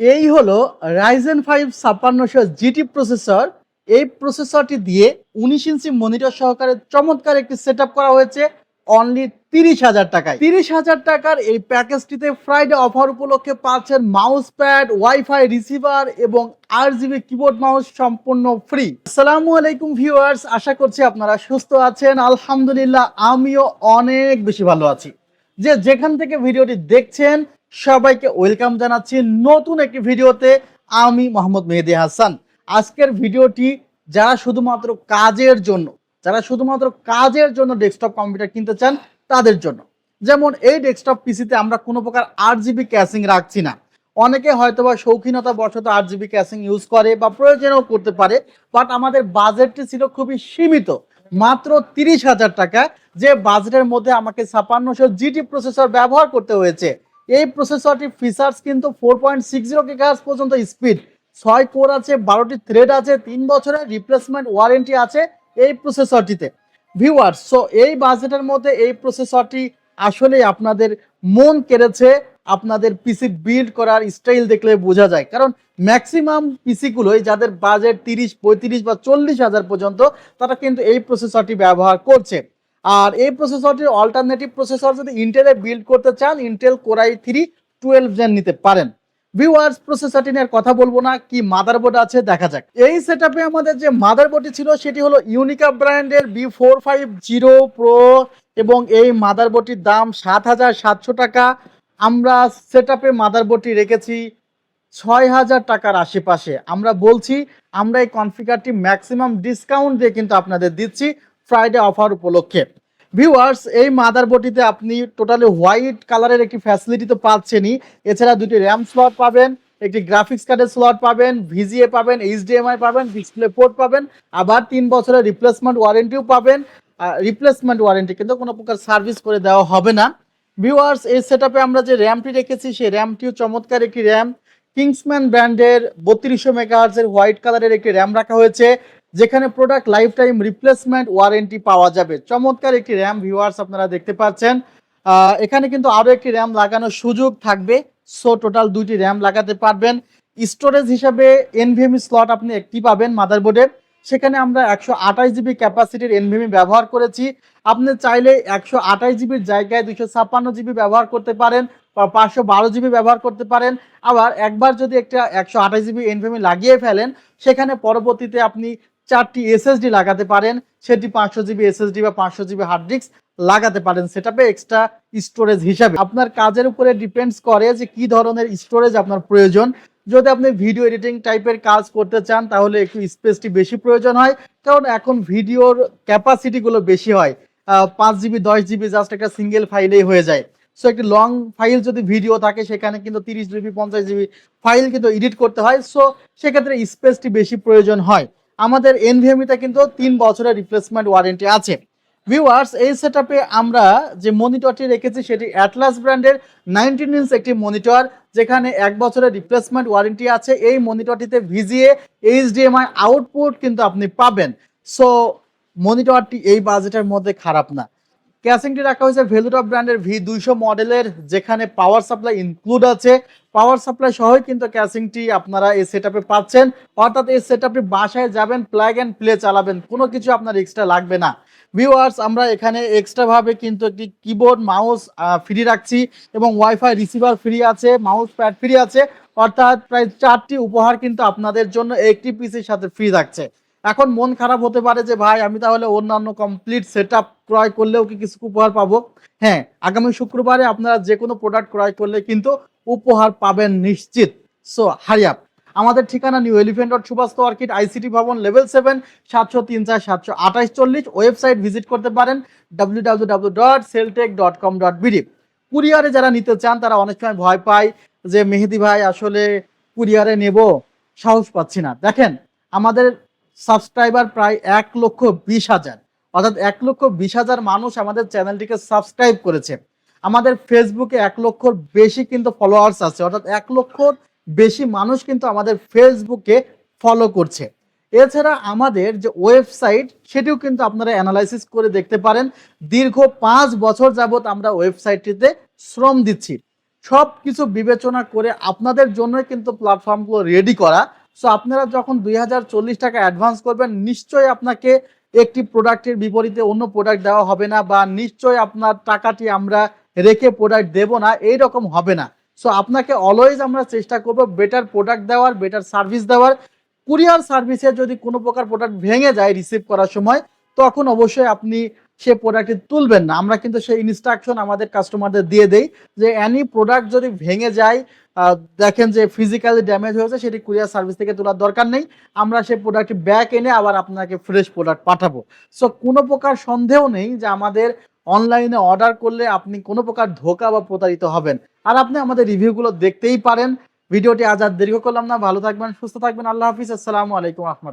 এই হলো Ryzen five ছাপ্পান্নশো জিটি প্রসেসর এই প্রসেসরটি দিয়ে উনিশ ইঞ্চি মনিটর সহকারে চমৎকার একটি সেট করা হয়েছে। অনলি তিরিশ হাজার টাকায়। তিরিশ হাজার টাকার এই প্যাকেজটিতে ফ্রাইডে অফার উপলক্ষে পাচ্ছেন মাউস প্যাড ওয়াইফাই রিসিভার এবং আর জিবি কিবোর্ড মাউস সম্পূর্ণ ফ্রি আসসালামু আলাইকুম ভিউয়ার্স আশা করছি আপনারা সুস্থ আছেন। আলহামদুলিল্লাহ, আমিও অনেক বেশি ভালো আছি। যে যেখান থেকে ভিডিওটি দেখছেন, সবাইকে ওয়েলকাম জানাচ্ছি নতুন একটি ভিডিওতে। আমি মোহাম্মদ মেহেদি হাসান। আজকের ভিডিওটি যারা শুধুমাত্র কাজের জন্য, যারা শুধুমাত্র কাজের জন্য ডেস্কটপ কম্পিউটার কিনতে চান, তাদের জন্য। যেমন এই ডেস্কটপ পিসিতে আমরা কোনো প্রকার আট জিবি ক্যাসিং রাখছি না। অনেকে হয়তোবা শৌখিনতা বশত আট জিবি ক্যাসিং ইউজ করে বা প্রয়োজনও করতে পারে বাট আমাদের বাজেটটি ছিল খুবই সীমিত। মাত্র তিরিশ হাজার টাকা যে বাজেটের মধ্যে আমাকে ছাপান্নশো জিটি প্রসেসর ব্যবহার করতে হয়েছে। এই প্রসেসরটির ফিচার্স কিন্তু four point six zero gigahertz পর্যন্ত স্পিড ছয় কোর আছে, বারোটি থ্রেড আছে, তিন বছরের রিপ্লেসমেন্ট ওয়ারেন্টি আছে এই প্রসেসরটিতে। ভিউয়ার্স সো এই বাজেটের মধ্যে এই প্রসেসরটি আসলেই আপনাদের মন কেড়েছে। আপনাদের পিসি বিল্ড করার স্টাইল দেখলে বোঝা যায়। কারণ ম্যাক্সিমাম পিসিগুলোই যাদের বাজেট তিরিশ, পঁয়ত্রিশ বা চল্লিশ হাজার পর্যন্ত, তারা কিন্তু এই প্রসেসরটি ব্যবহার করছে। আর এই প্রসেসরটির অল্টারনেটিভ প্রসেসর যদি ইন্টেলে বিল্ড করতে চান Intel core i three twelve gen নিতে পারেন। ভিউয়ার্স প্রসেসরটি নিয়ে কথা বলব না, কি মাদারবোর্ড আছে দেখা যাক। এই সেটআপে আমাদের যে মাদার মাদারবোর্ডটি ছিল, সেটি হলো ইউনিকা ব্র্যান্ডের B four five zero pro এবং এই মাদার মাদারবোর্ডটির দাম সাত হাজার সাতশো টাকা। আমরা সেটআপে মাদারবোর্ডটি রেখেছি ছয় হাজার টাকার আশেপাশে। আমরা বলছি, আমরা এই কনফিগারটি ম্যাক্সিমাম ডিসকাউন্ট দিয়ে কিন্তু আপনাদের দিচ্ছি ফ্রাইডে অফার উপলক্ষে। ভিউয়ার্স এই মাদারবোর্ডটিতে আপনি টোটালি হোয়াইট কালারের একটি ফ্যাসিলিটি তো পাচ্ছেনই। এছাড়া দুটি র্যাম স্লট পাবেন, একটি গ্রাফিক্স কার্ডের স্লট পাবেন ভিজিএ পাবেন এইচডিএমআই পাবেন ডিসপ্লে পোর্ট পাবেন, আবার তিন বছরের রিপ্লেসমেন্ট ওয়ারেন্টিও পাবেন। রিপ্লেসমেন্ট ওয়ারেন্টি কিন্তু কোনো প্রকার সার্ভিস করে দেওয়া হবে না। ভিউয়ার্স এই সেটআপে আমরা যে র্যামটি রেখেছি, সেই র্যামটিও চমৎকার একটি র্যাম কিংসম্যান ব্র্যান্ডের বত্রিশশো মেগাহার্জের হোয়াইট কালারের একটি র্যাম রাখা হয়েছে, যেখানে product life time replacement warranty পাওয়া যাবে। চমৎকার একটি র্যাম ভিউয়ার্স আপনারা দেখতে পাচ্ছেন। এখানে কিন্তু আরও একটি র্যাম লাগানোর সুযোগ থাকবে। সো টোটাল দুইটি র্যাম লাগাতে পারবেন। স্টোরেজ হিসাবে এনভিএমই স্লট আপনি একটি পাবেন মাদারবোর্ডে সেখানে আমরা একশো আঠাশ জিবি ক্যাপাসিটির এনভিএমই ব্যবহার করেছি। আপনি চাইলে একশো আঠাশ জিবির জায়গায় দুশো ছাপ্পান্ন জিবি ব্যবহার করতে পারেন বা পাঁচশো বারো জিবি ব্যবহার করতে পারেন। আবার একবার যদি একটা একশো আঠাশ জিবি এনভিএমই লাগিয়ে ফেলেন, সেখানে পরবর্তীতে আপনি চারটি এসএসডি লাগাতে পারেন। সেটি পাঁচশো জিবি এসএসডি বা পাঁচশো জিবি হার্ড ডিস্ক লাগাতে পারেন। সেটাপে এক্সট্রা স্টোরেজ হিসাবে। আপনার কাজের উপরে ডিপেন্ডস করে যে কি ধরনের স্টোরেজ আপনার প্রয়োজন। যদি আপনি ভিডিও এডিটিং টাইপের কাজ করতে চান, তাহলে একটু স্পেসটি বেশি প্রয়োজন হয়। কারণ এখন ভিডিওর ক্যাপাসিটিগুলো বেশি হয়। পাঁচ জিবি দশ জিবি জাস্ট একটা সিঙ্গেল ফাইলেই হয়ে যায়। সো একটি লং ফাইল যদি ভিডিও থাকে, সেখানে কিন্তু তিরিশ জিবি পঞ্চাশ জিবি ফাইল কিন্তু এডিট করতে হয়। সো সেক্ষেত্রে স্পেসটি বেশি প্রয়োজন হয়। আমাদের এনভিএমিতে কিন্তু তিন বছরের রিপ্লেসমেন্ট ওয়ারেন্টি আছে। ভিউয়ার্স এই সেটআপে আমরা যে মনিটরটি রেখেছি, সেটি অ্যাটলাস ব্র্যান্ডের নাইনটিন ইঞ্চ একটি মনিটর যেখানে এক বছরের রিপ্লেসমেন্ট ওয়ারেন্টি আছে, এই মনিটরটিতে ভিজিএ এইচডিএমআই আউটপুট কিন্তু আপনি পাবেন। সো মনিটরটি এই বাজেটের মধ্যে খারাপ না। ক্যাসিংটি রাখা হয়েছে ভেলুটপ ব্র্যান্ডের ভি দুইশো মডেলের, যেখানে পাওয়ার সাপ্লাই ইনক্লুড আছে। পাওয়ার সাপ্লাই সহই কিন্তু ক্যাসিংটি আপনারা এই সেটআপে পাচ্ছেন। অর্থাৎ এই সেটআপটি বাসায় যাবেন প্লাগ অ্যান্ড প্লে চালাবেন, কোনো কিছু আপনার এক্সট্রা লাগবে না। ভিউয়ার্স আমরা এখানে এক্সট্রা ভাবে কিন্তু একটি কিবোর্ড মাউস ফ্রি রাখছি এবং ওয়াইফাই রিসিভার ফ্রি আছে মাউস প্যাড ফ্রি আছে। অর্থাৎ প্রায় চারটি উপহার কিন্তু আপনাদের জন্য একটি পিসির সাথে ফ্রি থাকছে। এখন মন খারাপ হতে পারে যে, ভাই, আমি তাহলে অন্যান্য কমপ্লিট সেট ক্রয় করলেও কি কিছু উপহার পাবো? হ্যাঁ আগামী শুক্রবারে আপনারা যে কোনো প্রোডাক্ট ক্রয় করলে কিন্তু উপহার পাবেন নিশ্চিত। সো হারিয়াপ আমাদের ঠিকানা New Elephant dot Subhash Orchid ICT ভবন লেভেল সেভেন সাতশো তিন চার সাতশো আঠাশ চল্লিশ। ওয়েবসাইট ভিজিট করতে পারেন W W W dot seltech dot com dot BD কুরিয়ারে যারা নিতে চান, তারা অনেক সময় ভয় পায় যে, মেহেদি ভাই, আসলে কুরিয়ারে নেব? সাহস পাচ্ছি না। দেখেন, আমাদের সাবস্ক্রাইবার প্রায় এক লক্ষ বিশ হাজার। অর্থাৎ এক লক্ষ বিশ হাজার মানুষ আমাদের চ্যানেলটিকে সাবস্ক্রাইব করেছে। আমাদের ফেসবুকে এক লক্ষর বেশি কিন্তু ফলোয়ার্স আছে। অর্থাৎ এক লক্ষর বেশি মানুষ কিন্তু আমাদের ফেসবুকে ফলো করছে। এছাড়া আমাদের যে ওয়েবসাইট সেটিও কিন্তু আপনারা অ্যানালাইসিস করে দেখতে পারেন। দীর্ঘ পাঁচ বছর যাবৎ আমরা ওয়েবসাইটটিতে শ্রম দিচ্ছি। সব কিছু বিবেচনা করে আপনাদের জন্যই কিন্তু প্ল্যাটফর্মগুলো রেডি করা। সো আপনারা যখন দুই হাজার চল্লিশ টাকা অ্যাডভান্স করবেন, নিশ্চয়ই আপনাকে একটি প্রোডাক্টের বিপরীতে অন্য প্রোডাক্ট দেওয়া হবে না বা নিশ্চয়ই আপনার টাকাটি আমরা রেখে প্রোডাক্ট দেব না, এই রকম হবে না। সো আপনাকে অলওয়েজ আমরা চেষ্টা করব বেটার প্রোডাক্ট দেওয়ার বেটার সার্ভিস দেওয়ার। কুরিয়ার সার্ভিসে যদি কোনো প্রকার প্রোডাক্ট ভেঙে যায় রিসিভ করার সময়, তখন অবশ্যই আপনি সে প্রোডাক্টটি তুলবেন না। আমরা কিন্তু সেই ইনস্ট্রাকশন আমাদের কাস্টমারদের দিয়ে দেই যে অ্যানি প্রোডাক্ট যদি ভেঙে যায় দেখেন যে ফিজিক্যালি ড্যামেজ হয়েছে, সেটি কুরিয়ার সার্ভিস থেকে তোলার দরকার নেই। আমরা সেই প্রোডাক্টটি ব্যাক এনে আবার আপনাকে ফ্রেশ প্রোডাক্ট পাঠাবো। সো কোনো প্রকার সন্দেহ নেই যে আমাদের অনলাইনে অর্ডার করলে আপনি কোনো প্রকার ধোকা বা প্রতারিত হবেন। আর আপনি আমাদের রিভিউগুলো দেখতেই পারেন। ভিডিওটি আজ আর দীর্ঘ করলাম না। ভালো থাকবেন, সুস্থ থাকবেন। আল্লাহ হাফিজ। আসসালামু আলাইকুম রহমতুল্লাহ।